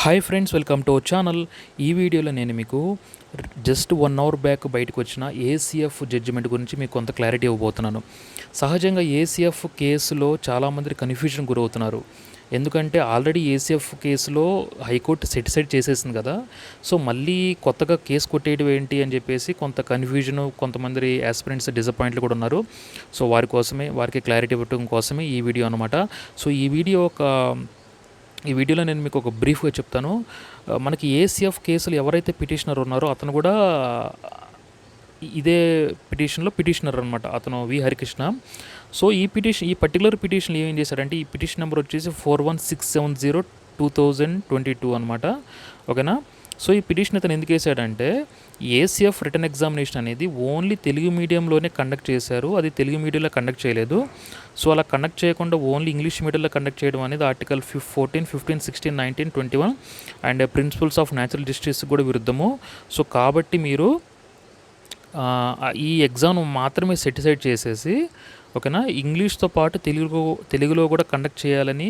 Hi friends welcome to channel ఈ వీడియోలో నేను మీకు జస్ట్ వన్ అవర్ బ్యాక్ బయటకు వచ్చిన ఏసీఎఫ్ జడ్జిమెంట్ గురించి మీకు కొంత క్లారిటీ ఇవ్వబోతున్నాను. సహజంగా ఏసీఎఫ్ కేసులో చాలామంది కన్ఫ్యూజన్ గురవుతున్నారు. ఎందుకంటే ఆల్రెడీ ఏసీఎఫ్ కేసులో హైకోర్టు సెటిసైడ్ చేసేసింది కదా. సో మళ్ళీ కొత్తగా కేసు కొట్టేయడం ఏంటి అని చెప్పేసి కొంత కన్ఫ్యూజన్ కొంతమంది యాస్పిరెంట్స్ డిసప్పాయింట్లు కూడా ఉన్నారు. సో వారి కోసమే వారికి క్లారిటీ ఇవ్వడం కోసమే ఈ వీడియో అనమాట సో ఈ వీడియో ఒక ఈ వీడియోలో నేను మీకు ఒక బ్రీఫ్గా చెప్తాను. మనకి ఏసీఎఫ్ కేసులు ఎవరైతే పిటిషనర్ ఉన్నారో అతను కూడా ఇదే పిటిషన్లో పిటిషనర్ అనమాట అతను వి హరికృష్ణ. సో ఈ పిటిషన్ ఈ పర్టికులర్ పిటిషన్ ఏం చేశారంటే ఈ పిటిషన్ నెంబర్ వచ్చేసి four one six seven zero two thousand twenty two అనమాట ఓకేనా? సో ఈ పిటిషన్ అతను ఎందుకు వేసాడంటే ఏసీఎఫ్ రిటర్న్ ఎగ్జామినేషన్ అనేది ఓన్లీ తెలుగు మీడియంలోనే కండక్ట్ చేశారు అది తెలుగు మీడియంలో కండక్ట్ చేయలేదు. సో అలా కండక్ట్ చేయకుండా ఓన్లీ ఇంగ్లీష్ మీడియంలో కండక్ట్ చేయడం అనేది article fif fourteen fifteen sixteen nineteen twenty one and principles of natural justice కూడా విరుద్ధము. సో కాబట్టి మీరు ఈ ఎగ్జామ్ మాత్రమే సెటిసైడ్ చేసేసి ఓకేనా? ఇంగ్లీష్తో పాటు తెలుగు తెలుగులో కూడా కండక్ట్ చేయాలని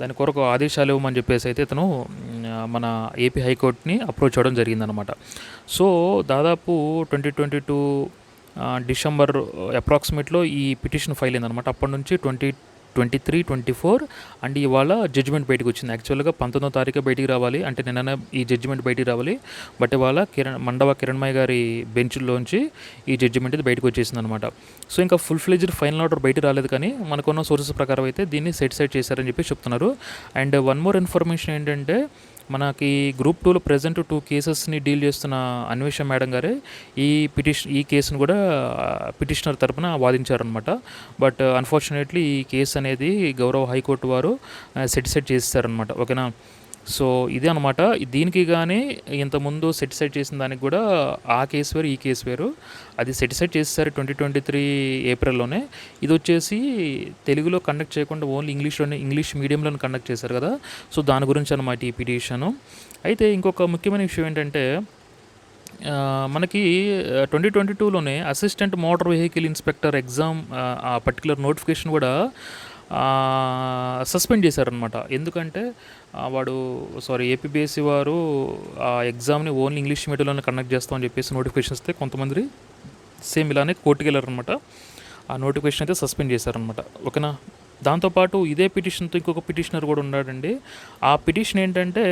దాని కొరకు ఆదేశాలు ఇవ్వమని చెప్పేసి అయితే ఇతను మన ఏపీ హైకోర్టుని అప్రోచ్ అవ్వడం జరిగిందనమాట సో దాదాపు ట్వంటీ ట్వంటీ టూ డిసెంబర్ అప్రాక్సిమేట్లో ఈ పిటిషన్ ఫైల్ అయిందనమాట అప్పటి నుంచి twenty twenty three twenty four and ఇవాళ జడ్జిమెంట్ బయటకు వచ్చింది. యాక్చువల్గా పంతొమ్మిదో తారీఖు బయటికి రావాలి. అంటే నిన్న ఈ జడ్జిమెంట్ బయటికి రావాలి. బట్ ఇవాళ కిరణ్ మండవ కిరణ్మయ్య గారి బెంచ్లోంచి ఈ జడ్జిమెంట్ ఇది బయటకు వచ్చేసింది అనమాట సో ఇంకా ఫుల్ ఫ్లెజ్డ్ ఫైనల్ ఆర్డర్ బయట రాలేదు కానీ మనకున్న సోర్సెస్ ప్రకారం అయితే దీన్ని సెట్ సైడ్ చేశారని చెప్పి చెప్తున్నారు. అండ్ వన్ మోర్ ఇన్ఫర్మేషన్ ఏంటంటే మనకి గ్రూప్ టూలో ప్రజెంట్ టూ కేసెస్ని డీల్ చేస్తున్న అన్వేషణ మేడం గారే ఈ పిటిషన్ ఈ కేసును కూడా పిటిషనర్ తరపున వాదించారనమాట బట్ అన్ఫార్చునేట్లీ ఈ కేసు అనేది గౌరవ హైకోర్టు వారు సెటిసైడ్ చేస్తారనమాట ఓకేనా? సో ఇదే అనమాట దీనికి కానీ ఇంతకుముందు సెటిసైడ్ చేసిన దానికి కూడా ఆ కేసు వేరు ఈ కేసు వేరు. అది సెటిసైడ్ చేస్తారు ట్వంటీ ట్వంటీ త్రీ ఏప్రిల్లోనే ఇది వచ్చేసి తెలుగులో కండక్ట్ చేయకుండా ఓన్లీ ఇంగ్లీష్లోనే ఇంగ్లీష్ మీడియంలోనే కండక్ట్ చేశారు కదా. సో దాని గురించి అనమాట ఈ పిటిషను అయితే ఇంకొక ముఖ్యమైన విషయం ఏంటంటే మనకి twenty twenty టూలోనే assistant motor vehicle inspector exam ఆ, ఆ పర్టికులర్ నోటిఫికేషన్ కూడా సస్పెండ్ చేశారనమాట ఎందుకంటే వాడు సారీ ఏపీబీఎస్సీ వారు ఆ ఎగ్జామ్ని ఓన్లీ ఇంగ్లీష్ మీడియంలోనే కండక్ట్ చేస్తామని చెప్పేసి నోటిఫికేషన్ ఇస్తే కొంతమంది సేమ్ ఇలానే కోర్టుకి వెళ్ళారనమాట ఆ నోటిఫికేషన్ అయితే సస్పెండ్ చేశారనమాట ఓకేనా? దాంతోపాటు ఇదే పిటిషన్తో ఇంకొక పిటిషనర్ కూడా ఉన్నాడండి. ఆ పిటిషన్ ఏంటంటే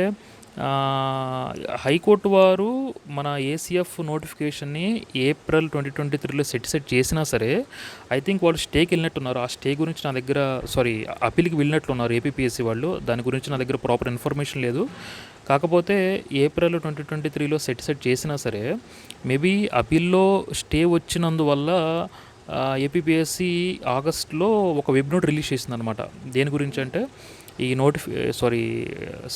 హైకోర్టు వారు మన ఏసీఎఫ్ నోటిఫికేషన్ని ఏప్రిల్ ట్వంటీ ట్వంటీ త్రీలో సెట్ సెట్ చేసినా సరే ఐ థింక్ వాళ్ళు స్టేకి వెళ్ళినట్టున్నారు. ఆ స్టే గురించి నా దగ్గర సారీ అప్పీల్కి వెళ్ళినట్లున్నారు ఏపీపీఎస్సీ వాళ్ళు. దాని గురించి నా దగ్గర ప్రాపర్ ఇన్ఫర్మేషన్ లేదు. కాకపోతే ఏప్రిల్ ట్వంటీ ట్వంటీ త్రీలో సెట్ సెట్ చేసినా సరే మేబీ అపీల్లో స్టే వచ్చినందువల్ల ఏపీపీఎస్సి ఆగస్ట్లో ఒక వెబ్ నోట్ రిలీజ్ చేసిందనమాట దేని గురించి అంటే ఈ నోటిఫి సారీ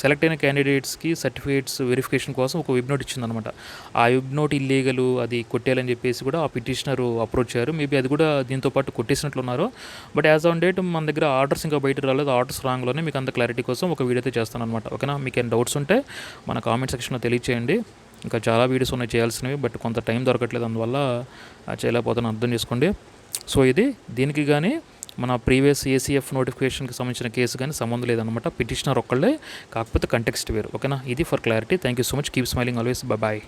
సెలెక్ట్ అయిన క్యాండిడేట్స్కి సర్టిఫికేట్స్ వెరిఫికేషన్ కోసం ఒక వెబ్ నోట్ ఇచ్చిందనమాట ఆ వెబ్ నోట్ ఇల్లీగల్ అది కొట్టేయాలని చెప్పేసి కూడా ఆ పిటిషనర్ అప్రోచ్ అయ్యారు మేబీ అది కూడా దీంతో పాటు కొట్టేసినట్లున్నారు బట్ యాజ్ ఆన్ డేట్ మన దగ్గర ఆర్డర్స్ ఇంకా బయట రాలేదు. ఆర్డర్స్ రాంగ్లోనే మీకు అంత క్లారిటీ కోసం ఒక వీడియో అయితే చేస్తాను అనమాట ఓకేనా? మీకు ఏమైనా డౌట్స్ ఉంటే మన కామెంట్ సెక్షన్లో తెలియచేయండి. ఇంకా చాలా వీడియోస్ ఉన్నాయి చేయాల్సినవి బట్ కొంత టైం దొరకట్లేదు. అందువల్ల ఆ చేయలేకపోతాను. అర్థం చేసుకోండి. సో ఇది దీనికి కానీ మన ప్రీవియస్ ఏసీఎఫ్ నోటిఫికేషన్కి సంబంధించిన కేసు కానీ సంబంధం లేదనమాట పిటిషనర్ ఒక్కళ్ళే కాకపోతే కంటెక్స్ట్ వేరు. ఓకేనా? ఇది for clarity thank you so much keep smiling always bye